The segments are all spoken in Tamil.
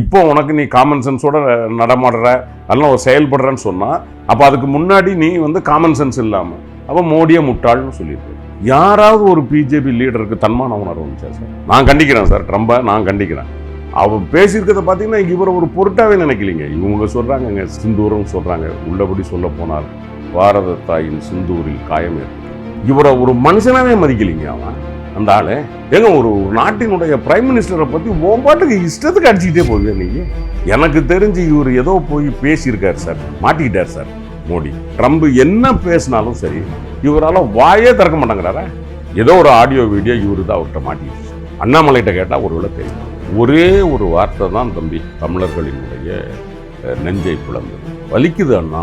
இப்போ உனக்கு நீ காமன் சென்ஸோட நடமாடுற அதெல்லாம் ஒரு செயல்படுறன்னு சொன்னால் அப்போ அதுக்கு முன்னாடி நீ வந்து காமன் சென்ஸ் இல்லாமல் அப்போ மோடியை முட்டாள்னு சொல்லியிருக்கு யாராவது ஒரு பிஜேபி லீடருக்கு தன்மான உணர்வு வந்துச்சா சார்? நான் கண்டிக்கிறேன் சார் ட்ரம்பை நான் கண்டிக்கிறேன். அவர் பேசியிருக்கிறத பார்த்தீங்கன்னா இவரை ஒரு பொருட்டாவே நினைக்கலீங்க. இவங்க சொல்கிறாங்கங்க சிந்தூரம் சொல்கிறாங்க உள்ளபடி சொல்ல போனால் பாரத தாயின் சிந்தூரில் காயம் ஏற்படும் இவரை ஒரு மனுஷனாவே மதிக்கலீங்க அவன். அந்த ஆளு. ஏங்க ஒரு நாட்டினுடைய பிரைம் மினிஸ்டரை பற்றி பாட்டுக்கு இஷ்டத்துக்கு அடிச்சுக்கிட்டே போகுது நீங்க எனக்கு தெரிஞ்சு இவர் ஏதோ போய் பேசியிருக்காரு சார். மாட்டிக்கிட்டார் சார் மோடி. ட்ரம்ப் என்ன பேசினாலும் சரி இவரால் வாயே திறக்க மாட்டேங்கிறாரா? ஏதோ ஒரு ஆடியோ வீடியோ இவர் தான் அவர்கிட்ட மாட்டிக்கிச்சு. அண்ணாமலைகிட்ட கேட்டால் ஒரு வேளை தெரியும். ஒரே ஒரு வார்த்தை தான் தம்பி தமிழர்களினுடைய நெஞ்சை பிளந்து வலிக்குது அண்ணா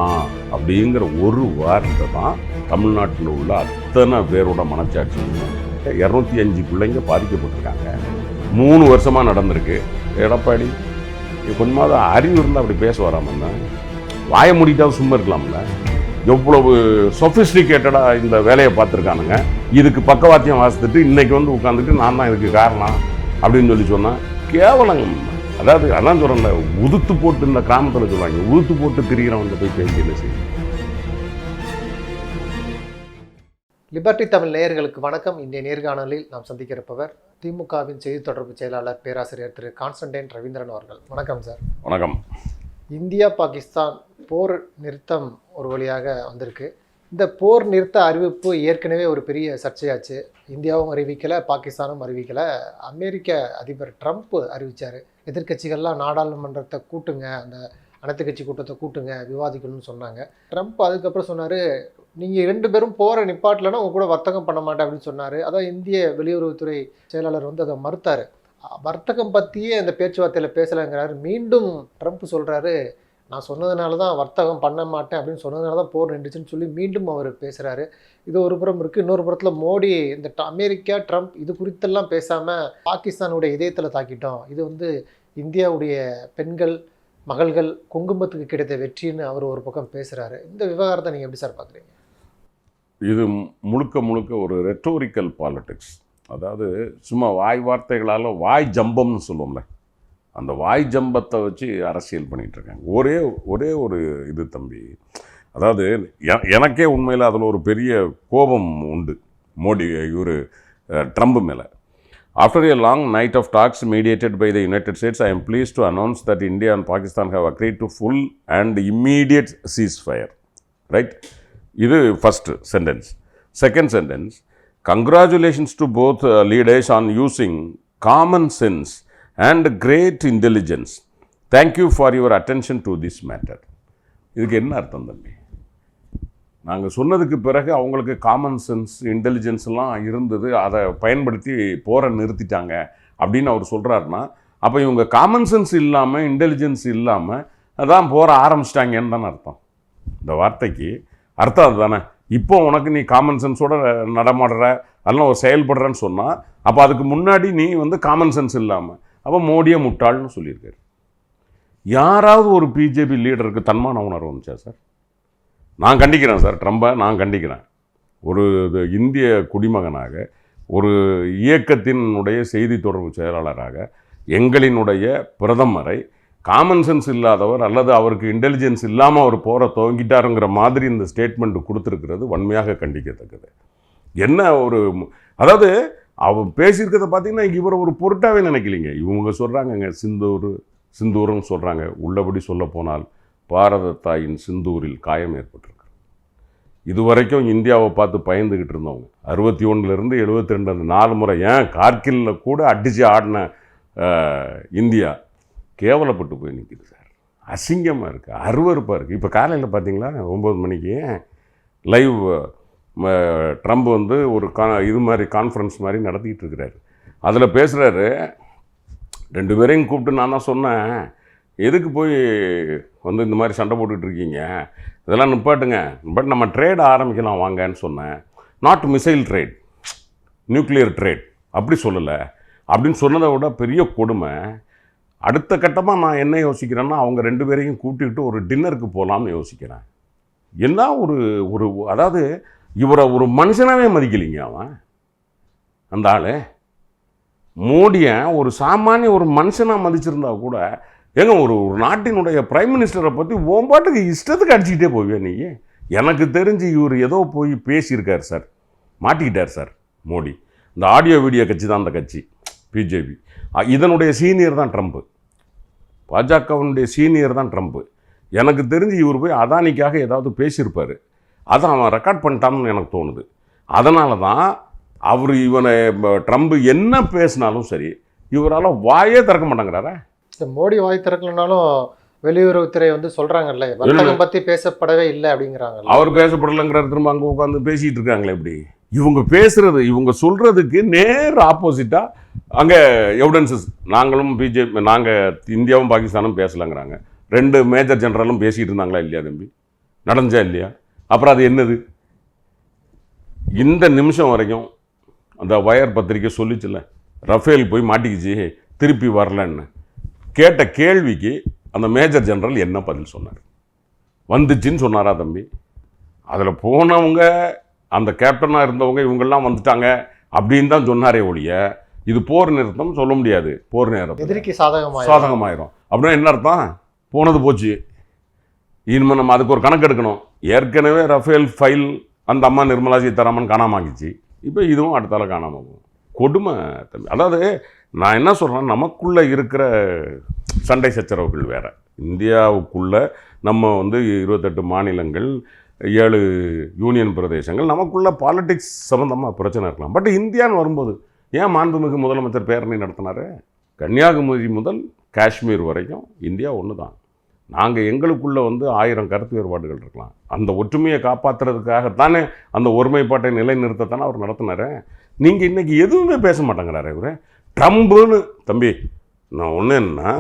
அப்படிங்கிற ஒரு வார்த்தை தான் தமிழ்நாட்டில் உள்ள அத்தனை பேரோட மனச்சாட்சி இரநூத்தி அஞ்சு பிள்ளைங்க பாதிக்கப்பட்டிருக்காங்க. மூணு வருஷமாக நடந்திருக்கு. எடப்பாடி நீ கொஞ்சமாவது அறிவு இருந்தால் அப்படி பேச வராமன்னா வாய முடிக்காத சும்மா இருக்கலாம்ல? எவ்வளவு சொஃபிஸ்டிகேட்டடாக இந்த வேலையை பார்த்துருக்கானுங்க. இதுக்கு பக்கவாத்தியம் வாசித்துட்டு இன்னைக்கு வந்து உட்காந்துட்டு நான் தான் இதுக்கு காரணம் அப்படின்னு சொல்லி சொன்னால் கேவலங்க அதாவது அதான் சொல்கிறேன்ல உதுத்து போட்டு இந்த கிராமத்தில் சொல்லுவாங்க உதுத்து போட்டு திரிகிறவங்க போய் பேசி என்ன செய்யும் லிபர்டி தமிழ் நேயர்களுக்கு வணக்கம். இன்றைய நேர்காணலில் நாம் சந்திக்க இருப்பவர் திமுகவின் செய்தி தொடர்பு செயலாளர் பேராசிரியர் திரு. கான்ஸ்டன்டைன் ரவீந்திரன் அவர்கள். வணக்கம் சார். வணக்கம். இந்தியா பாகிஸ்தான் போர் நிறுத்தம் ஒரு வழியாக வந்திருக்கு. இந்த போர் நிறுத்த அறிவிப்பு ஏற்கனவே ஒரு பெரிய சர்ச்சையாச்சு. இந்தியாவும் அறிவிக்கலை பாகிஸ்தானும் அறிவிக்கலை. அமெரிக்க அதிபர் ட்ரம்ப் அறிவிச்சார். எதிர்க்கட்சிகள்லாம் நாடாளுமன்றத்தை கூட்டுங்க அந்த அனைத்து கட்சி கூட்டத்தை கூட்டுங்க விவாதிக்கணும்னு சொன்னாங்க. ட்ரம்ப் அதுக்கப்புறம் சொன்னார் நீங்கள் ரெண்டு பேரும் போகிற நிப்பாட்டலன்னா உங்க கூட வர்த்தகம் பண்ண மாட்டேன் அப்படின்னு சொன்னார். அதான் இந்திய வெளியுறவுத்துறை செயலாளர் வந்து அதை மறுத்தார். வர்த்தகம் பற்றியே அந்த பேச்சுவார்த்தையில் பேசலைங்கிறாரு. மீண்டும் ட்ரம்ப் சொல்கிறாரு நான் சொன்னதுனால தான் வர்த்தகம் பண்ண மாட்டேன் அப்படின்னு சொன்னதுனால தான் போர் நின்றுச்சுன்னு சொல்லி மீண்டும் அவர் பேசுகிறாரு இது ஒரு புறம் இருக்குது இன்னொரு புறத்தில் மோடி இந்த ட- அமெரிக்கா ட்ரம்ப் இது குறித்தெல்லாம் பேசாமல் பாகிஸ்தானுடைய இதயத்தில் தாக்கிட்டோம். இது வந்து இந்தியாவுடைய பெண்கள் மகள்கள் குங்குமத்துக்கு கிடைத்த வெற்றின்னு அவர் ஒரு பக்கம் பேசுகிறாரு இந்த விவகாரத்தை நீங்கள் எப்படி சார் பார்க்குறீங்க இது முழுக்க முழுக்க ஒரு ரெட்டோரிக்கல் பாலிட்டிக்ஸ் அதாவது சும்மா வாய் வார்த்தைகளால் வாய் ஜம்பம்னு சொல்லுவோம்ல. அந்த வாய் ஜம்பத்தை வச்சு அரசியல் பண்ணிகிட்ருக்காங்க ஒரே ஒரே ஒரு இது தம்பி. அதாவது எ- எனக்கே உண்மையில் அதில் ஒரு பெரிய கோபம் உண்டு. மோடி இவர் ட்ரம்ப் மேலே. After a long night of talks mediated by the United States, I am pleased to announce that India and Pakistan have agreed to full and immediate ceasefire. Right? இது first sentence second sentence congratulations to both leaders on using common sense and great intelligence thank you for your attention to this matter இதுக்கு என்ன அர்த்தம் தம்பி? நாங்கள் சொன்னதுக்கு பிறகு அவங்களுக்கு காமன் சென்ஸ் இன்டெலிஜென்ஸ்லாம் இருந்தது அதை பயன்படுத்தி போகிற நிறுத்திட்டாங்க அப்படின்னு அவர் சொல்கிறாருன்னா அப்போ இவங்க காமன் சென்ஸ் இல்லாமல் இன்டெலிஜென்ஸ் இல்லாமல் அதான் போற ஆரம்பிச்சிட்டாங்கன்னு தானே அர்த்தம். இந்த வார்த்தைக்கு அர்த்தம் அதுதானே? இப்போ உனக்கு நீ காமன் சென்ஸோட நடமாடுற அதெல்லாம் ஒரு செயல்படுறேன்னு சொன்னால் அப்போ அதுக்கு முன்னாடி நீ வந்து காமன் சென்ஸ் இல்லாமல் அப்போ மோடியை முட்டாள்னு சொல்லியிருக்காரு. யாராவது ஒரு பிஜேபி லீடருக்கு தன்மான உணர்வு வந்துச்சா சார்? நான் கண்டிக்கிறேன் சார் ட்ரம்பை நான் கண்டிக்கிறேன். ஒரு இந்திய குடிமகனாக ஒரு இயக்கத்தினுடைய செய்தி தொடர்பு செயலாளராக எங்களினுடைய பிரதமரை காமன் சென்ஸ் இல்லாதவர் அல்லது அவருக்கு இன்டெலிஜென்ஸ் இல்லாமல் அவர் போகிற துவங்கிட்டாருங்கிற மாதிரி இந்த ஸ்டேட்மெண்ட் கொடுத்துருக்கிறது வன்மையாக கண்டிக்கத்தக்கது. என்ன ஒரு அதாவது அவர் பேசியிருக்கிறத பார்த்தீங்கன்னா இவரை ஒரு பொருட்டாவே நினைக்கலீங்க. இவங்க சொல்கிறாங்கங்க சிந்தூர் சிந்தூர்னு சொல்கிறாங்க உள்ளபடி சொல்ல போனால் பாரத தாயின் சிந்தூரில் காயம் ஏற்பட்டிருக்கு. இதுவரைக்கும் இந்தியாவை பார்த்து பயந்துக்கிட்டு இருந்தவங்க. அறுபத்தி ஒன்றுலேருந்து எழுபத்தி ரெண்டு அந்த நாலு முறை ஏன் கார்கில்ல கூட அடித்து ஆடின இந்தியா கேவலப்பட்டு போய் நிற்கிது சார். அசிங்கமாக இருக்குது அருவருப்பாக இருக்குது இப்போ காலையில் பார்த்தீங்களா ஒம்பது மணிக்கு லைவ் ட்ரம்ப் வந்து ஒரு கா இது மாதிரி கான்ஃபரன்ஸ் மாதிரி நடத்திக்கிட்டு இருக்கிறாரு. அதில் பேசுகிறாரு ரெண்டு பேரையும் கூப்பிட்டு நான் தான் சொன்னேன். எதுக்கு போய் வந்து இந்த மாதிரி சண்டை போட்டுக்கிட்டு இருக்கீங்க? இதெல்லாம் நிப்பாட்டுங்க. பட் நம்ம ட்ரேட் ஆரம்பிக்கலாம் வாங்கன்னு சொன்னேன். Not missile trade nuclear trade அப்படி சொல்லலை. அப்படின்னு சொன்னதை விட பெரிய கொடுமை. அடுத்த கட்டமாக நான் என்ன யோசிக்கிறேன்னா அவங்க ரெண்டு பேரையும் கூட்டிகிட்டு ஒரு டின்னருக்கு போகலாம்னு யோசிக்கிறேன். என்ன ஒரு ஒரு அதாவது இவரை ஒரு மனுஷனாவே மதிக்கலைங்க அவன். அந்த ஆள். மோடியை ஒரு சாமானிய ஒரு மனுஷனாக மதிச்சிருந்தா கூட ஏங்க ஒரு ஒரு நாட்டினுடைய பிரைம் மினிஸ்டரை பற்றி ஓம்பாட்டுக்கு இஷ்டத்துக்கு அடிச்சுக்கிட்டே போவே நீ? எனக்கு தெரிஞ்சு இவர் ஏதோ போய் பேசியிருக்கார் சார். மாட்டிக்கிட்டார் சார் மோடி. இந்த ஆடியோ வீடியோ கட்சி தான் அந்த கட்சி பிஜேபி இதனுடைய சீனியர் தான் ட்ரம்ப்பு பாஜகவினுடைய சீனியர் தான் ட்ரம்ப்பு எனக்கு தெரிஞ்சு இவர் போய் அதானிக்காக ஏதாவது பேசியிருப்பார். அதை அவன் ரெக்கார்ட் பண்ணிட்டான்னு எனக்கு தோணுது. அதனால தான் அவர் இவனை ட்ரம்ப் என்ன பேசினாலும் சரி இவரால் வாயே திறக்க மாட்டேங்கிறாரா. இந்த மோடி வாய் திறக்கலனாலும் வெளியுறவுத்துறை வந்து சொல்றாங்கல்ல வர்த்தகம் பத்தி பேசப்படவே இல்லை அப்படிங்கிறாங்கல்ல. அவர் பேசப்படலைங்கிற திரும்ப அங்கே உட்காந்து பேசிகிட்டு இருக்காங்களே இப்படி இவங்க பேசுறது இவங்க சொல்றதுக்கு நேர் ஆப்போசிட்டா அங்கே எவிடன்சஸ் நாங்களும் பிஜேபி நாங்கள் இந்தியாவும் பாகிஸ்தானும் பேசலைங்கிறாங்க. ரெண்டு மேஜர் ஜெனரலும் பேசிகிட்டு இருந்தாங்களா இல்லையா தம்பி? நடந்துச்சா இல்லையா? அப்புறம் அது என்னது? இந்த நிமிஷம் வரைக்கும் அந்த வயர் பத்திரிக்கை சொல்லிச்சுல ரஃபேல் போய் மாட்டிக்கிச்சு திருப்பி வரலன்னு. கேட்ட கேள்விக்கு அந்த மேஜர் ஜெனரல் என்ன பதில் சொன்னார்? வந்துச்சுன்னு சொன்னாரா தம்பி? அதில் போனவங்க அந்த கேப்டனாக இருந்தவங்க இவங்கெல்லாம் வந்துட்டாங்க அப்படின்னு தான் சொன்னாரே ஒழிய இது போர் நிறுத்தம் சொல்ல முடியாது. போர் நேரம். எதிரிக்கு சாதகமாக சாதகமாயிரும். அப்படின்னா என்ன அர்த்தம்? போனது போச்சு. இனிமேல் நம்ம அதுக்கு ஒரு கணக்கு எடுக்கணும். ஏற்கனவே ரஃபேல் ஃபைல் அந்த அம்மா நிர்மலா சீதாராமன் காணாம ஆகிச்சு இப்போ இதுவும் அடுத்தால காணாமல் போகும் கொடுமை தம்பி. அதாவது நான் என்ன சொல்கிறேன் நமக்குள்ளே இருக்கிற சண்டை சச்சரவுகள் வேற. இந்தியாவுக்குள்ள நம்ம வந்து இருபத்தெட்டு மாநிலங்கள் ஏழு யூனியன் பிரதேசங்கள் நமக்குள்ள பாலிடிக்ஸ் சம்மந்தமாக பிரச்சனை இருக்கலாம். பட் இந்தியான்னு வரும்போது ஏன் மாண்புமிகு முதலமைச்சர் பேரணி நடத்தினாரு? கன்னியாகுமரி முதல் காஷ்மீர் வரைக்கும் இந்தியா ஒன்று தான் நாங்கள் எங்களுக்குள்ளே வந்து ஆயிரம் கருத்து வேறுபாடுகள் இருக்கலாம். அந்த ஒற்றுமையை காப்பாற்றுறதுக்காகத்தானே அந்த ஒருமைப்பாட்டை நிலைநிறுத்தத்தானே அவர் நடத்தினார்? நீங்கள் இன்றைக்கி எதுவுமே பேச மாட்டேங்கிறாரு இவர். ட்ரம்புன்னு தம்பி நான் ஒன்று என்ன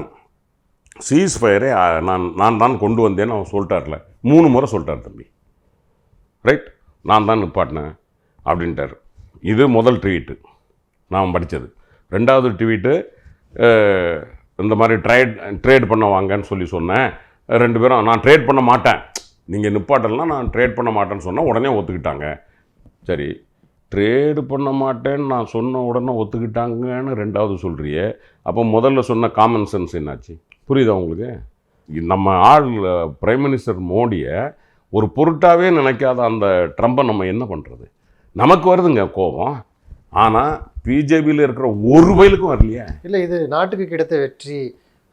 சீஸ் ஃபயரே நான் நான் தான் கொண்டு வந்தேன்னு அவன் சொல்லிட்டார்ல. மூணு முறை சொல்லிட்டார் தம்பி. ரைட் நான் தான் நிப்பாட்டினேன் அப்படின்ட்டார். இது முதல் ட்வீட்டு நான் படித்தது. ரெண்டாவது ட்வீட்டு இந்த மாதிரி ட்ரேட் ட்ரேட் பண்ண வாங்கன்னு சொல்லி சொன்னேன். ரெண்டு பேரும் நான் ட்ரேட் பண்ண மாட்டேன். நீங்கள் நிப்பாட்டலாம் நான் ட்ரேட் பண்ண மாட்டேன்னு சொன்னால் உடனே ஒத்துக்கிட்டாங்க. சரி ட்ரேடு பண்ண மாட்டேன்னு நான் சொன்ன உடனே ஒத்துக்கிட்டாங்கன்னு ரெண்டாவது சொல்கிறியே அப்போ முதல்ல சொன்ன காமன் சென்ஸ் என்னாச்சு? புரியுதா உங்களுக்கு? நம்ம ஆள் பிரைம் மினிஸ்டர் மோடியை ஒரு பொருட்டாகவே நினைக்காத அந்த ட்ரம்பை நம்ம என்ன பண்ணுறது நமக்கு வருதுங்க கோபம். ஆனால் பிஜேபியில் இருக்கிற ஒரு வயலுக்கும் வரலையே. இல்லை இது நாட்டுக்கு கிடைத்த வெற்றி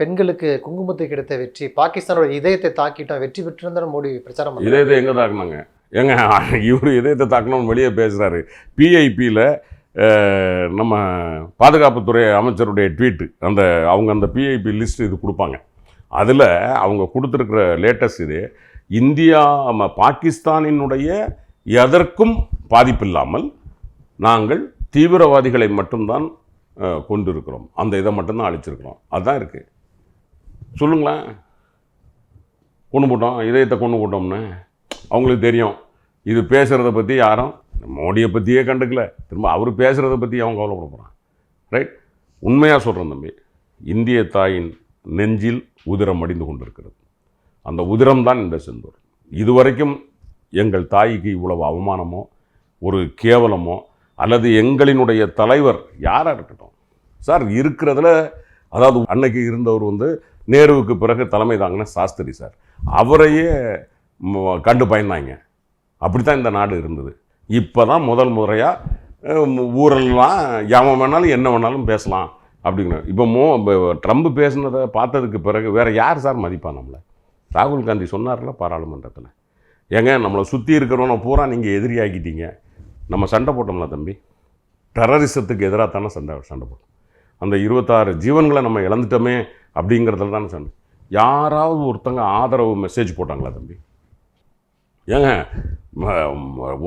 பெண்களுக்கு குங்குமத்துக்கு கிடைத்த வெற்றி பாகிஸ்தானோட இதயத்தை தாக்கிட்டோம் வெற்றி பெற்றிருந்தாலும் மோடி பிரச்சாரம். இதயத்தை எங்கே தாக்குனாங்க? ஏங்க இவர் இதயத்தை தாக்கணும்னு வெளியே பேசுகிறாரு பிஐபியில் நம்ம பாதுகாப்புத்துறை அமைச்சருடைய ட்வீட்டு அந்த அவங்க அந்த பிஐபி லிஸ்ட் இது கொடுப்பாங்க. அதில் அவங்க கொடுத்துருக்கிற லேட்டஸ்ட் இது இந்தியா பாகிஸ்தானினுடைய எதற்கும் பாதிப்பில்லாமல் நாங்கள் தீவிரவாதிகளை மட்டும்தான் அஹ், கொண்டிருக்கிறோம். அந்த இதை மட்டும்தான் அழிச்சிருக்கிறோம். அதுதான் இருக்குது சொல்லுங்களேன் கொண்டு போட்டோம். இதயத்தை கொண்டு போட்டோம்னு. அவங்களுக்கு தெரியும். இது பேசுகிறத பற்றி யாரும் மோடியை பற்றியே கண்டுக்கல. திரும்ப அவர் பேசுகிறத பற்றி அவன் கவலைப்பட போகிறான் ரைட் உண்மையாக சொல்கிறேன் தம்பி. இந்திய தாயின் நெஞ்சில் உதிரம் அடிந்து கொண்டிருக்கிறது. அந்த உதிரம் தான் இந்த செந்தூர். இதுவரைக்கும் எங்கள் தாய்க்கு இவ்வளவு அவமானமோ ஒரு கேவலமோ அல்லது எங்களினுடைய தலைவர் யாராக இருக்கட்டும். சார் இருக்கிறதுல அதாவது அன்னைக்கு இருந்தவர் வந்து நேருவுக்கு பிறகு தலைமை தாங்கின சாஸ்திரி சார். அவரையே கண்டு பயந்தாங்க. அப்படி தான் இந்த நாடு இருந்தது. இப்போ தான் முதல் முறையாக ஊரெல்லாம் எவன் வேணாலும் என்ன வேணாலும் பேசலாம் அப்படிங்கிற இப்போ மோ ட்ரம்ப் பேசுனதை பார்த்ததுக்கு பிறகு வேறு யார் சார் மதிப்பா நம்மளை? ராகுல் காந்தி சொன்னார்ல பாராளுமன்றத்தில். ஏங்க நம்மளை சுற்றி இருக்கிறவனை பூரா நீங்கள் எதிரியாக்கிட்டீங்க நம்ம சண்டை போட்டோம்ல தம்பி? டெரரிசத்துக்கு எதிராக தானே சண்டை சண்டை போட்டோம். அந்த இருபத்தாறு ஜீவன்களை நம்ம இழந்துட்டோமே அப்படிங்கிறதுல தானே சண்டை. யாராவது ஒருத்தங்க ஆதரவு மெசேஜ் போட்டாங்களா தம்பி? ஏங்க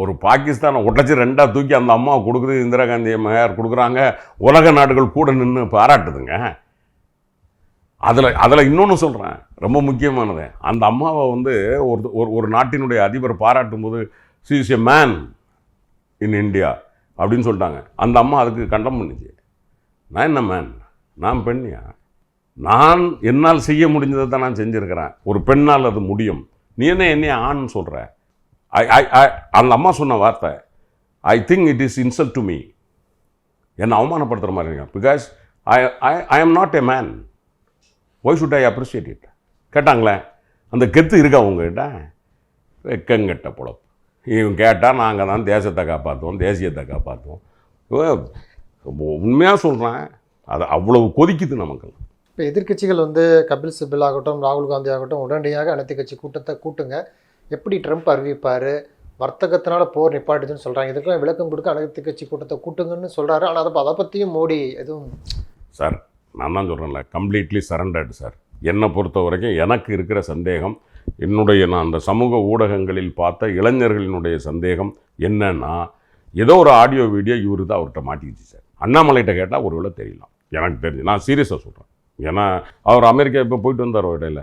ஒரு பாகிஸ்தானை உடச்சி ரெண்டாக தூக்கி அந்த அம்மா கொடுக்குது இந்திரா காந்தி அம்மையார் கொடுக்குறாங்க உலக நாடுகள் கூட நின்று பாராட்டுதுங்க. அதில் அதில் இன்னொன்று சொல்கிறேன் ரொம்ப முக்கியமானது. அந்த அம்மாவை வந்து ஒரு ஒரு நாட்டினுடைய அதிபர் பாராட்டும் போது is a man in India அப்படின்னு சொல்லிட்டாங்க. அந்த அம்மா அதுக்கு கண்டம் பண்ணுச்சு. நான் என்ன மேன் நான் பெண்ணியா? நான் என்னால் செய்ய முடிஞ்சதை தான் நான் செஞ்சுருக்கிறேன். ஒரு பெண்ணால் அது முடியும். நீ என்ன என்னைய ஆண் சொல்கிற ஐ ஐ ஐ அந்த அம்மா சொன்ன வார்த்தை I think it is insult to me என்னை அவமானப்படுத்துகிற மாதிரி because I I I am not a man why should I appreciate it கேட்டாங்களே அந்த கெத்து இருக்கா உங்ககிட்ட? வெக்கங்கெட்ட பொழப்பு. இவன் கேட்டால் நாங்கள் தான் தேசத்தை காப்பாற்றுவோம் தேசியத்தை காப்பாற்றுவோம் உண்மையாக சொல்கிறேன் அது அவ்வளவு கொதிக்குது நமக்கு. இப்போ எதிர்க்கட்சிகள் வந்து கபில் சிபில் ஆகட்டும் ராகுல் காந்தி ஆகட்டும் உடனடியாக அனைத்து கட்சி கூட்டத்தை கூட்டுங்க. எப்படி ட்ரம்ப் அறிவிப்பார்? வர்த்தகத்தினால போர் நிப்பாட்டுதுன்னு சொல்கிறாங்க இதுக்கெல்லாம் விளக்கம் கொடுக்க அனைத்து கட்சி கூட்டத்தை கூட்டுங்கன்னு சொல்கிறாரு ஆனால் அதை அதை பற்றியும் மோடி எதுவும் சார் நான் தான் சொல்கிறேன்ல கம்ப்ளீட்லி சரண்டர்டு சார். என்னை பொறுத்த வரைக்கும் எனக்கு இருக்கிற சந்தேகம் என்னுடைய நான் அந்த சமூக ஊடகங்களில் பார்த்த இளைஞர்களினுடைய சந்தேகம் என்னன்னா ஏதோ ஒரு ஆடியோ வீடியோ இவர் தான் அவர்கிட்ட மாட்டிக்கிச்சு சார். அண்ணாமலைகிட்ட கேட்டால் ஒருவேளை தெரியலாம். எனக்கு தெரிஞ்சு நான் சீரியஸாக சொல்கிறேன் ஏன்னா அவர் அமெரிக்கா இப்போ போயிட்டு வந்தார் இடையில?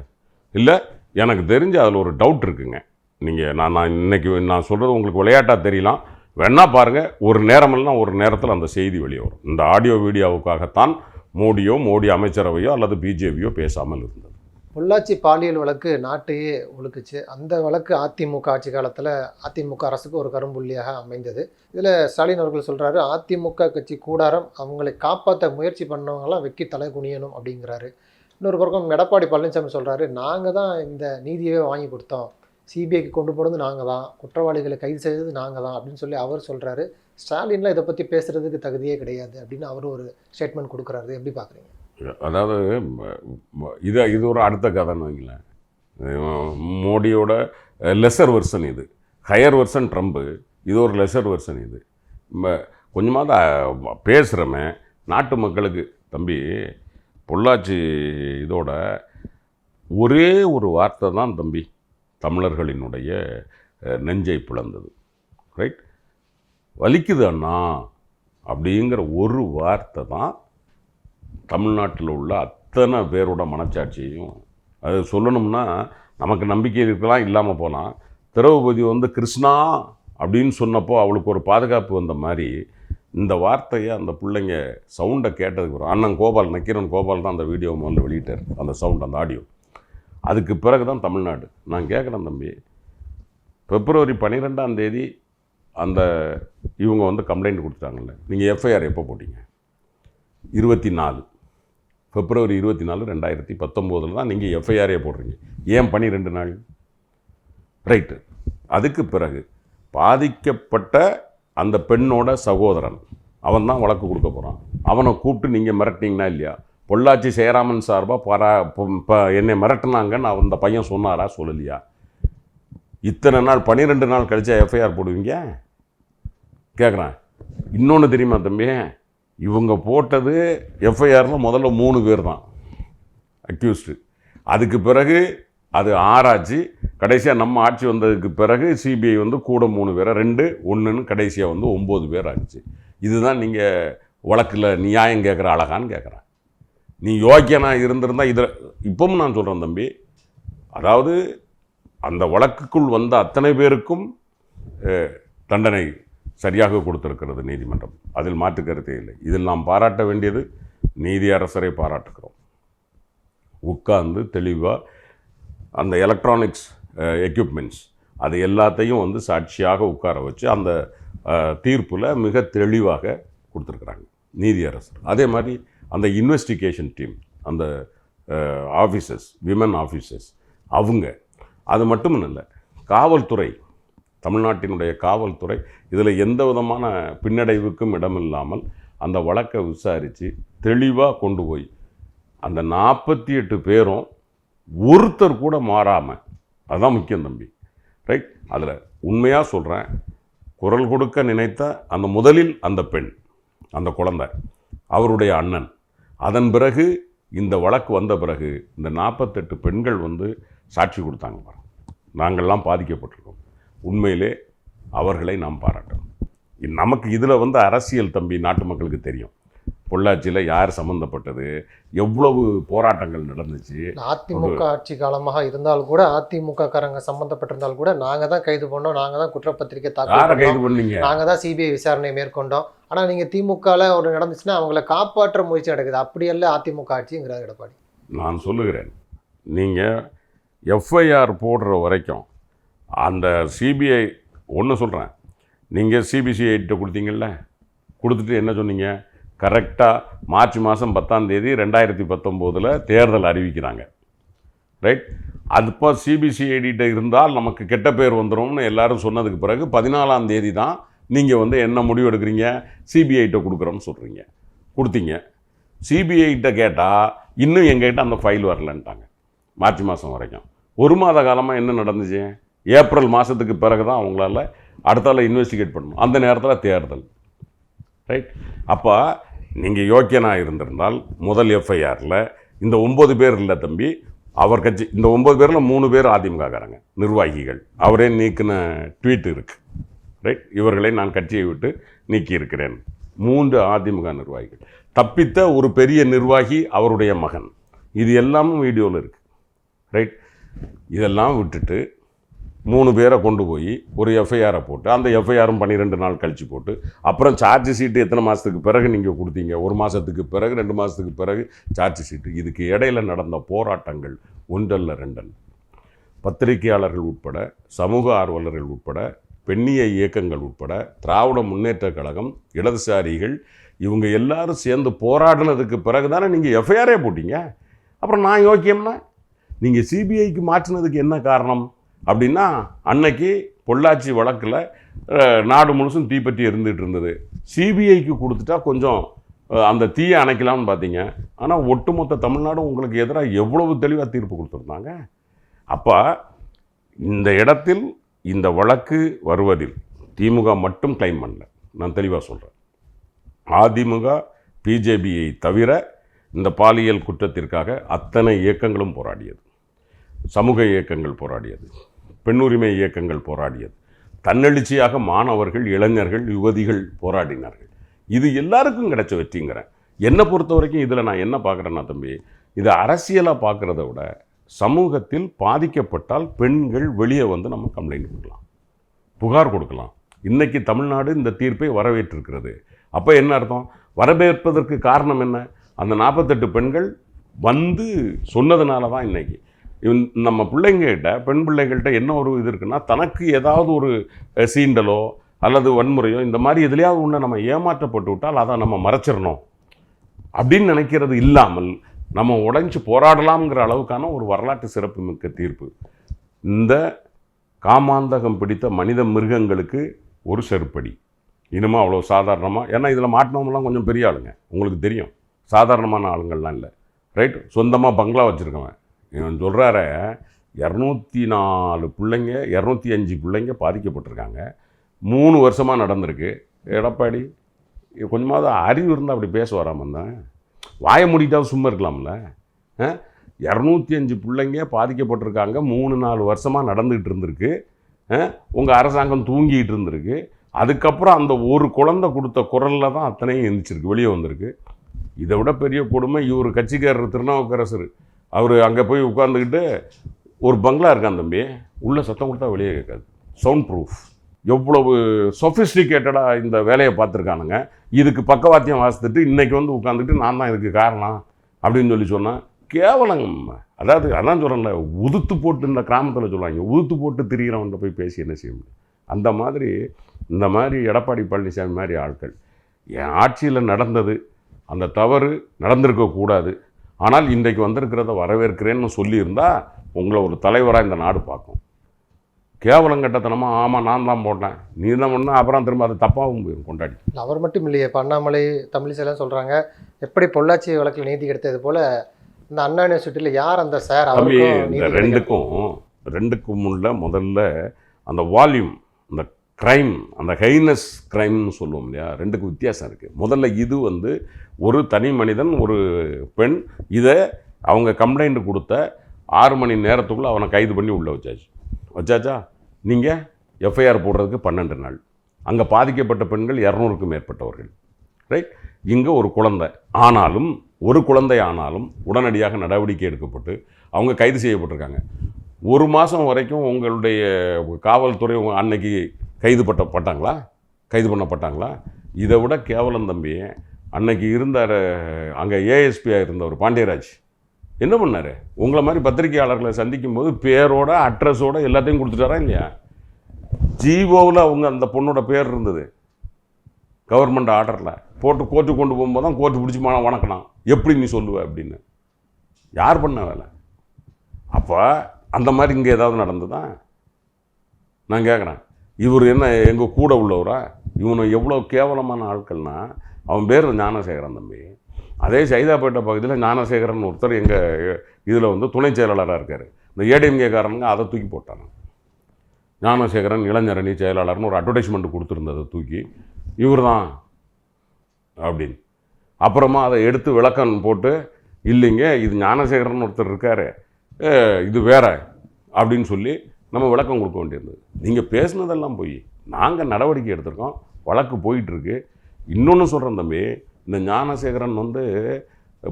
இல்லை எனக்கு தெரிஞ்சு அதில் ஒரு டவுட் இருக்குங்க. நீங்கள் நான் நான் இன்னைக்கு நான் சொல்கிறது உங்களுக்கு விளையாட்டாக தெரியலாம். வேணா பாருங்கள் ஒரு நேரமெல்லாம் ஒரு நேரத்தில் அந்த செய்தி வெளியே வரும். இந்த ஆடியோ வீடியோவுக்காகத்தான் மோடியோ மோடி அமைச்சரவையோ அல்லது பிஜேபியோ பேசாமல் இருந்தது. பொள்ளாச்சி பாலியல் வழக்கு நாட்டையே ஒழுக்குச்சு. அந்த வழக்கு அதிமுக ஆட்சி காலத்தில் அதிமுக அரசுக்கு ஒரு கரும்புள்ளியாக அமைந்தது. இதில் ஸ்டாலின் அவர்கள் சொல்கிறாரு அதிமுக கட்சி கூடாரம் அவங்களை காப்பாற்ற முயற்சி பண்ணவங்களாம் வெக்கி தலை குனியணும் அப்படிங்கிறாரு. இன்னொரு பக்கம் எடப்பாடி பழனிசாமி சொல்கிறாரு நாங்கள் தான் இந்த நீதியவே வாங்கி கொடுத்தோம். சிபிஐக்கு கொண்டு போனது நாங்கள் தான். குற்றவாளிகளை கைது செய்தது நாங்கள் தான் அப்படின்னு சொல்லி அவர் சொல்கிறாரு ஸ்டாலின்லாம் இதை பற்றி பேசுகிறதுக்கு தகுதியே கிடையாது அப்படின்னு அவர் ஒரு ஸ்டேட்மெண்ட் கொடுக்குறாரு. எப்படி பார்க்குறீங்க அதாவது இது இது ஒரு அடுத்த கதைன்னு வைங்களேன். மோடியோட லெசர் வெர்சன் இது. ஹையர் வெர்சன் ட்ரம்ப்பு இது ஒரு லெசர் வெர்சன் இது. கொஞ்சமாக கொஞ்சமாவது பேசுகிறோமே நாட்டு மக்களுக்கு தம்பி பொள்ளாச்சி இதோட ஒரே ஒரு வார்த்தை தான் தம்பி தமிழர்களினுடைய நெஞ்சை பிளந்தது. ரைட் வலிக்குது அண்ணா அப்படிங்கிற ஒரு வார்த்தை தான் தமிழ்நாட்டில் உள்ள அத்தனை பேரோட மனச்சாட்சியையும் அது சொல்லணும்னா நமக்கு நம்பிக்கை இருக்கலாம் இல்லாமல் போகலாம். திரௌபதி வந்து கிருஷ்ணா அப்படின்னு சொன்னப்போ அவளுக்கு ஒரு பாதுகாப்பு வந்த மாதிரி இந்த வார்த்தையை அந்த பிள்ளைங்க சவுண்டை கேட்டதுக்கு அப்புறம் அண்ணன் கோபால் நக்கீரன் கோபால் தான் அந்த வீடியோ முதல்ல வெளியிட்டார் அந்த சவுண்ட் அந்த ஆடியோ அதுக்கு பிறகு தான் தமிழ்நாடு. நான் கேட்குறேன் தம்பி பிப்ரவரி பன்னிரெண்டாம் தேதி அந்த இவங்க வந்து கம்ப்ளைண்ட் கொடுத்துட்டாங்கல்ல. நீங்கள் எஃப்ஐஆர் எப்போ போட்டீங்க? இருபத்தி நாலு. பிப்ரவரி இருபத்தி நாலு ரெண்டாயிரத்தி பத்தொம்போதில் தான் நீங்கள் எஃப்ஐஆரே போடுறீங்க. ஏன் பன்னிரெண்டு நாள்? ரைட்டு அதுக்கு பிறகு பாதிக்கப்பட்ட அந்த பெண்ணோட சகோதரன் அவன் தான் வழக்கு கொடுக்க போகிறான் அவனை கூப்பிட்டு நீங்கள் மிரட்டினீங்கன்னா இல்லையா? பொள்ளாச்சி சேராமன் சார்பாக பரா இப்போ என்னை மிரட்டினாங்கன்னு அந்த பையன் சொன்னாரா? சொல்லலையா? இத்தனை நாள் பன்னிரெண்டு நாள் கழிச்சா எஃப்ஐஆர் போடுவீங்க? கேட்குறேன் இன்னொன்று தெரியுமா தம்பி? இவங்க போட்டது எஃப்ஐஆரில் முதல்ல மூணு பேர் தான் அக்யூஸ்டு அதுக்கு பிறகு அது ஆராய்ச்சி. கடைசியாக நம்ம ஆட்சி வந்ததுக்கு பிறகு சிபிஐ வந்து கூட மூணு பேரை ரெண்டு ஒன்றுன்னு கடைசியாக வந்து ஒம்பது பேர் ஆச்சு. இதுதான் நீங்கள் வழக்கில் நியாயம் கேட்குற அழகான்னு கேட்குறேன் நீ யோக்கியனாக இருந்திருந்தா இதில் இப்பவும் நான் சொல்கிறேன் தம்பி. அதாவது அந்த வழக்குக்குள் வந்த அத்தனை பேருக்கும் தண்டனை சரியாக கொடுத்திருக்கிறது நீதிமன்றம். அதில் மாற்று கருத்தே இல்லை. இதில் நாம் பாராட்ட வேண்டியது நீதி அரசரை பாராட்டுகிறோம். உட்கார்ந்து தெளிவாக அந்த எலக்ட்ரானிக்ஸ் எக்யூப்மெண்ட்ஸ் அது எல்லாத்தையும் வந்து சாட்சியாக உட்கார வச்சு அந்த தீர்ப்பில் மிக தெளிவாக கொடுத்துருக்குறாங்க நீதியரசர் அதே மாதிரி அந்த இன்வெஸ்டிகேஷன் டீம் அந்த ஆஃபீஸர்ஸ் விமன் ஆஃபீஸர்ஸ் அவங்க அது மட்டும் இல்லை காவல்துறை தமிழ்நாட்டினுடைய காவல்துறை இதில் எந்த விதமான பின்னடைவுக்கும் இடமில்லாமல் அந்த வழக்கை விசாரித்து தெளிவாக கொண்டு போய் அந்த நாற்பத்தி எட்டு பேரும் ஒருத்தர் கூட மாறாமல் அதுதான் முக்கியம் தம்பி. ரைட் அதில் உண்மையாக சொல்கிறேன் குரல் கொடுக்க நினைத்த அந்த முதலில் அந்த பெண் அந்த குழந்தை அவருடைய அண்ணன். அதன் பிறகு இந்த வழக்கு வந்த பிறகு இந்த நாற்பத்தெட்டு பெண்கள் வந்து சாட்சி கொடுத்தாங்க பாருங்கள் நாங்கள்லாம் பாதிக்கப்பட்டிருக்கோம். உண்மையிலே அவர்களை நாம் பாராட்டணும். நமக்கு இதில் வந்து அரசியல் தம்பி நாட்டு மக்களுக்கு தெரியும். பொள்ளாச்சியில் யார் சம்மந்தப்பட்டது எவ்வளவு போராட்டங்கள் நடந்துச்சு? அதிமுக ஆட்சி காலமாக இருந்தால் கூட அதிமுக காரங்க சம்பந்தப்பட்டிருந்தால் கூட நாங்க தான் கைது பண்ணோம் நாங்க தான் குற்றப்பத்திரிக்கை தாக்கல் கைது பண்ணீங்க? நாங்க தான் சிபிஐ விசாரணை மேற்கொண்டோம். ஆனா நீங்க திமுகல ஒரு நடந்துச்சுன்னா அவங்கள காப்பாற்ற முயற்சி நடக்குது. அப்படி அல்ல அதிமுக ஆட்சிங்கிறார் எடப்பாடி. நான் சொல்லுகிறேன். நீங்கள் எஃப்ஐஆர் போடுற வரைக்கும் அந்த சிபிஐ ஒன்று சொல்கிறேன் நீங்கள் சிபிசிஐட்ட கொடுத்தீங்கல்ல கொடுத்துட்டு என்ன சொன்னீங்க? கரெக்டாக மார்ச் மாதம் பத்தாம் தேதி ரெண்டாயிரத்தி பத்தொம்போதில் தேர்தல் அறிவிக்கிறாங்க. ரைட் அதுப்போ சிபிசிஐடிகிட்ட இருந்தால் நமக்கு கெட்ட பேர் வந்துரும்னு எல்லாரும் சொன்னதுக்கு பிறகு பதினாலாம் தேதி தான் நீங்கள் வந்து என்ன முடிவு எடுக்கிறீங்க? சிபிஐட்ட கொடுக்குறோன்னு சொல்கிறீங்க கொடுத்தீங்க. சிபிஐட்ட கேட்டால் இன்னும் எங்ககிட்ட அந்த ஃபைல் வரலன்ட்டாங்க. மார்ச் மாதம் வரைக்கும். ஒரு மாத காலமாக என்ன நடந்துச்சு? ஏப்ரல் மாதத்துக்கு பிறகு தான் அவங்களால அடுத்தால இன்வெஸ்டிகேட் பண்ணணும். அந்த நேரத்தில் தேர்தல். ரைட் அப்போ நீங்கள் யோக்கியனாக இருந்திருந்தால் முதல் எஃப்ஐஆரில் இந்த ஒம்பது பேர் இல்லை தம்பி அவர் கட்சி இந்த ஒம்பது பேரில் மூணு பேர் அதிமுகக்காரங்க நிர்வாகிகள். அவரே நீக்கின ட்வீட் இருக்குது ரைட் இவர்களை நான் கட்சியை விட்டு நீக்கி இருக்கிறேன் மூன்று அதிமுக நிர்வாகிகள். தப்பித்த ஒரு பெரிய நிர்வாகி அவருடைய மகன். இது எல்லாமும் வீடியோவில் இருக்குது ரைட் இதெல்லாம் விட்டுட்டு மூணு பேரை கொண்டு போய் ஒரு எஃப்ஐஆரை போட்டு அந்த எஃப்ஐஆரும் பன்னிரெண்டு நாள் கழித்து போட்டு அப்புறம் சார்ஜ் ஷீட்டு எத்தனை மாதத்துக்கு பிறகு நீங்கள் கொடுத்தீங்க? ஒரு மாதத்துக்கு பிறகு ரெண்டு மாதத்துக்கு பிறகு சார்ஜ் ஷீட்டு இதுக்கு இடையில நடந்த போராட்டங்கள் ஒன்றல்ல ரெண்டல்ல. பத்திரிகையாளர்கள் உட்பட சமூக ஆர்வலர்கள் உட்பட பெண்ணிய இயக்கங்கள் உட்பட திராவிட முன்னேற்றக் கழகம் இடதுசாரிகள் இவங்க எல்லாரும் சேர்ந்து போராடினதுக்கு பிறகு தானே நீங்கள் எஃப்ஐஆரே போட்டீங்க? அப்புறம் நான் யோக்கியம்னா? நீங்கள் சிபிஐக்கு மாற்றினதுக்கு என்ன காரணம்? அப்படின்னா அன்னைக்கு பொள்ளாச்சி வழக்கில் நாடு முழுசும் தீப்பற்றி இருந்துகிட்டு இருந்தது. சிபிஐக்கு கொடுத்துட்டா கொஞ்சம் அந்த தீயை அணைக்கலாம்னு பார்த்தீங்க ஆனால் ஒட்டுமொத்த தமிழ்நாடும் உங்களுக்கு எதிராக எவ்வளவு தெளிவாக தீர்ப்பு கொடுத்துருந்தாங்க? அப்போ இந்த இடத்தில் இந்த வழக்கு வருவதில் திமுக மட்டும் கிளைம் பண்ணல. நான் தெளிவாக சொல்கிறேன் அதிமுக பிஜேபியை தவிர இந்த பாலியல் குற்றத்திற்காக அத்தனை இயக்கங்களும் போராடியது. சமூக இயக்கங்கள் போராடியது. பெண்ணுரிமை இயக்கங்கள் போராடியது. தன்னெழுச்சியாக மாணவர்கள் இளைஞர்கள் யுவதிகள் போராடினார்கள். இது எல்லாருக்கும் கிடைச்ச வெற்றிங்கிறேன் என்னை பொறுத்த வரைக்கும் இதில் நான் என்ன பார்க்குறேன்னா தம்பி இது அரசியலாக பார்க்குறத விட சமூகத்தில் பாதிக்கப்பட்டால் பெண்கள் வெளியே வந்து நம்ம கம்ப்ளைண்ட் கொடுக்கலாம். புகார் கொடுக்கலாம். இன்றைக்கி தமிழ்நாடு இந்த தீர்ப்பை வரவேற்றிருக்கிறது. அப்போ என்ன அர்த்தம்? வரவேற்பதற்கு காரணம் என்ன? அந்த நாற்பத்தெட்டு பெண்கள் வந்து சொன்னதுனால தான் இன்னைக்கு. நம்ம பிள்ளைங்ககிட்ட பெண் பிள்ளைகள்கிட்ட என்ன ஒரு இது இருக்குன்னா தனக்கு ஏதாவது ஒரு சீண்டலோ அல்லது வன்முறையோ இந்த மாதிரி எதுலையாவது ஒன்று நம்ம ஏமாற்றப்பட்டு விட்டால் அதை நம்ம மறைச்சிடணும். அப்படின்னு நினைக்கிறது இல்லாமல் நம்ம உடைஞ்சு போராடலாம்ங்கிற அளவுக்கான ஒரு வரலாற்று சிறப்புமிக்க தீர்ப்பு. இந்த காமாந்தகம் பிடித்த மனித மிருகங்களுக்கு ஒரு செருப்படி. இனிமே அவ்வளோ சாதாரணமாக ஏன்னா இதில் மாட்டினவங்கலாம் கொஞ்சம் பெரிய ஆளுங்க. உங்களுக்கு தெரியும். சாதாரணமான ஆளுங்கள்லாம் இல்லை. ரைட்? சொந்தமாக பங்களா வச்சுருக்கவன். இவன் சொல்கிறார இரநூத்தி நாலு பிள்ளைங்க இரநூத்தி அஞ்சு பிள்ளைங்க பாதிக்கப்பட்டிருக்காங்க. மூணு வருஷமாக நடந்திருக்கு. எடப்பாடி கொஞ்சமாவது அறிவு இருந்தால் அப்படி பேச வராமல் தான் வாய மூடிட்டாவது சும்மா இருக்கலாம்ல? இரநூத்தி அஞ்சு பிள்ளைங்க பாதிக்கப்பட்டிருக்காங்க. மூணு நாலு வருஷமாக நடந்துக்கிட்டு இருந்திருக்கு. உங்கள் அரசாங்கம் தூங்கிட்டு இருந்திருக்கு. அதுக்கப்புறம் அந்த ஒரு குழந்தை கொடுத்த குரலில் தான் அத்தனையும் எந்திரிச்சிருக்கு வெளியே வந்திருக்கு. இதை விட பெரிய கொடுமை இவர் கட்சிக்காரர் திருநாவுக்கரசர். அவர் அங்கே போய் உட்காந்துக்கிட்டு ஒரு பங்களா இருக்கான் தம்பி உள்ளே சத்தம் கொடுத்தா வெளியே கேட்காது. சவுண்ட் ப்ரூஃப் எவ்வளவு சொஃபிஸ்டிகேட்டடாக இந்த வேலையை பார்த்துருக்கானுங்க. இதுக்கு பக்கவாத்தியம் வாசித்துட்டு இன்றைக்கி வந்து உட்காந்துட்டு நான் தான் இதுக்கு காரணம் அப்படின்னு சொல்லி சொன்னேன் கேவலங்க அதாவது அதான் சொல்கிறேன்ல உதுத்து போட்டு இந்த கிராமத்தில் சொல்லுவாங்க உதுத்து போட்டு திரிகிறவன்ட்ட போய் பேசி என்ன செய்ய முடியும்? அந்த மாதிரி இந்த மாதிரி எடப்பாடி பழனிசாமி மாதிரி ஆட்கள் என் ஆட்சியில் நடந்தது அந்த தவறு நடந்திருக்கக்கூடாது. ஆனால் இன்றைக்கு வந்திருக்கிறத வரவேற்கிறேன்னு சொல்லியிருந்தா உங்களை ஒரு தலைவராக இந்த நாடு பார்க்கும். கேவலம் கட்டத்தனமாக ஆமாம் நான் தான் போட்டேன். நீ தான் பண்ண அப்புறம் திரும்ப அது தப்பாகவும் போயிடும் கொண்டாடி அவர் மட்டும் இல்லையே. இப்ப அண்ணாமலை தமிழிசைலாம் சொல்றாங்க. எப்படி பொள்ளாச்சி வழக்கில் நீதி கிடைத்தது போல இந்த அண்ணா யூனிவர்சிட்டியில் யார் அந்த சார்? தம்பி இந்த. ரெண்டுக்கும் ரெண்டுக்கும் உள்ள முதல்ல அந்த வால்யூம் அந்த க்ரைம் அந்த ஹைனஸ் க்ரைம்னு சொல்லுவோம் இல்லையா? ரெண்டுக்கும் வித்தியாசம் இருக்குது முதல்ல இது வந்து ஒரு தனி மனிதன் ஒரு பெண் இதை அவங்க கம்ப்ளைண்ட் கொடுத்த ஆறு மணி நேரத்துக்குள்ளே அவனை கைது பண்ணி உள்ளே வச்சாச்சு. வச்சாச்சா? நீங்கள் எஃப்ஐஆர் போடுறதுக்கு பன்னெண்டு நாள். அங்கே பாதிக்கப்பட்ட பெண்கள் இரநூறுக்கும் மேற்பட்டவர்கள். ரைட் இங்கே ஒரு குழந்தை. ஆனாலும் ஒரு குழந்தை ஆனாலும் உடனடியாக நடவடிக்கை எடுக்கப்பட்டு அவங்க கைது செய்யப்பட்டிருக்காங்க. ஒரு மாதம் வரைக்கும் உங்களுடைய காவல்துறை அன்னைக்கு கைது பட்ட பட்டாங்களா கைது பண்ணப்பட்டாங்களா இதை விட கேவலம் தம்பி. அன்னைக்கு இருந்தார் அங்கே ஏஎஸ்பியாக இருந்தவர் பாண்டியராஜ். என்ன பண்ணார்? உங்களை மாதிரி பத்திரிகையாளர்களை சந்திக்கும் போது பேரோட அட்ரஸோட எல்லாத்தையும் கொடுத்துட்டாரா இல்லையா? ஜீவோவில் அவங்க அந்த பொண்ணோட பேர் இருந்தது. கவர்மெண்ட் ஆர்டரில் போட்டு கோர்ட்டு கொண்டு போகும்போது தான் கோர்ட்டு பிடிச்சி மன வணக்கணும் எப்படி நீ சொல்லுவ அப்படின்னு. யார் பண்ண வேலை? அப்போ அந்த மாதிரி இங்கே ஏதாவது நடந்ததா? நான் கேட்குறேன் இவர் என்ன எங்கள் கூட உள்ளவரா? இவனை எவ்வளோ கேவலமான ஆட்கள்னா அவன் பேர் ஞானசேகரன் தம்பி. அதே சைதாப்பேட்டை பகுதியில் ஞானசேகரன் ஒருத்தர் எங்கள் இதில் வந்து துணை செயலாளராக இருக்கார். இந்த ஏடிஎம்கேக்காரனுங்க அதை தூக்கி போட்டாங்க. ஞானசேகரன் இளைஞரணி செயலாளர்னு ஒரு அட்வர்டைஸ்மெண்ட் கொடுத்துருந்ததை தூக்கி இவர் தான் அப்படின்னு. அப்புறமா அதை எடுத்து விளக்கம் போட்டு இல்லைங்க இது ஞானசேகரன் ஒருத்தர் இருக்கார் இது வேற அப்படின்னு சொல்லி நம்ம விளக்கம் கொடுக்க வேண்டியிருந்தது. நீங்கள் பேசுனதெல்லாம் போய் நாங்கள் நடவடிக்கை எடுத்திருக்கோம் வழக்கு போயிட்டுருக்கு. இன்னொன்று சொல்கிறேன் தம்பி இந்த ஞானசேகரன் வந்து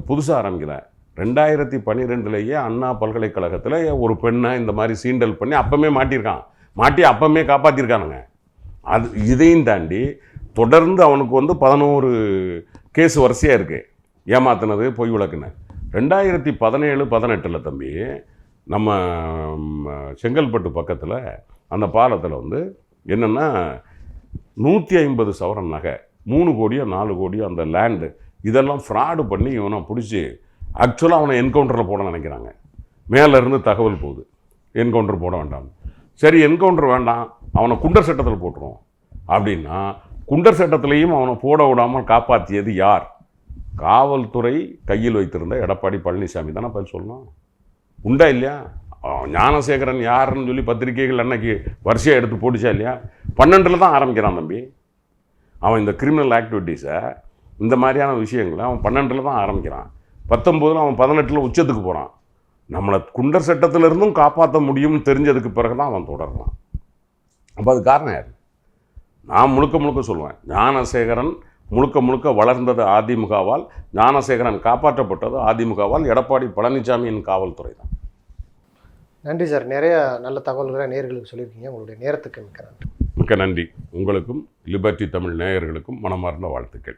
புதுசாக ஆரம்பிக்கிறேன் ரெண்டாயிரத்தி பன்னிரெண்டுலேயே அண்ணா பல்கலைக்கழகத்தில் ஒரு பெண்ணை இந்த மாதிரி சீண்டல் பண்ணி அப்போமே மாட்டியிருக்கான். மாட்டி அப்போமே காப்பாற்றிருக்கானுங்க அது இதையும் தாண்டி தொடர்ந்து அவனுக்கு வந்து பதினோரு கேஸ் வரிசையாக இருக்குது ஏமாத்தினது பொய் விளக்குன்னு ரெண்டாயிரத்தி பதினேழு பதினெட்டில் தம்பி நம்ம செங்கல்பட்டு பக்கத்தில் அந்த பாலத்தில் வந்து என்னென்னா நூற்றி ஐம்பது சவரன் நகை. மூணு கோடியோ நாலு கோடியோ அந்த லேண்டு இதெல்லாம் ஃப்ராடு பண்ணி இவனை பிடிச்சி ஆக்சுவலாக அவனை என்கவுண்டரில் போட நினைக்கிறாங்க. மேலேருந்து தகவல் போகுது. என்கவுண்டர் போட வேண்டாம் சரி என்கவுண்டர் வேண்டாம். அவனை குண்டர் சட்டத்தில் போட்டுருவோம். அப்படின்னா குண்டர் சட்டத்திலையும் அவனை போட விடாமல் காப்பாற்றியது யார்? காவல்துறை கையில் வைத்திருந்த எடப்பாடி பழனிசாமி. தானே பதில் சொல்லணும்? உண்டா இல்லையா? ஞானசேகரன் யாருன்னு சொல்லி பத்திரிகைகள் அன்னைக்கு வரிசையாக எடுத்து போட்டுச்சா இல்லையா? பன்னெண்டில் தான் ஆரம்பிக்கிறான் தம்பி. அவன் இந்த கிரிமினல் ஆக்டிவிட்டீஸை இந்த மாதிரியான விஷயங்களை அவன் பன்னெண்டில் தான் ஆரம்பிக்கிறான். பத்தொம்போதில் அவன் பதினெட்டில் உச்சத்துக்கு போகிறான் நம்மளை குண்டர் சட்டத்திலிருந்தும் காப்பாற்ற முடியும்னு தெரிஞ்சதுக்கு பிறகு தான் அவன் தொடர்றான். அப்போ அது காரணம் யார்? நான் முழுக்க முழுக்க சொல்லுவேன் ஞானசேகரன் முழுக்க முழுக்க வளர்ந்தது அதிமுகவால் ஞானசேகரன் காப்பாற்றப்பட்டது அதிமுகவால் எடப்பாடி பழனிசாமியின் காவல்துறை தான் நன்றி சார். நிறைய நல்ல தகவல்களை நேர்களுக்கு சொல்லியிருக்கீங்க. உங்களுடைய நேரத்துக்கு மிக்க நன்றி. மிக்க நன்றி. உங்களுக்கும் லிபர்ட்டி தமிழ் நேயர்களுக்கும் மனமார்ந்த வாழ்த்துக்கள்.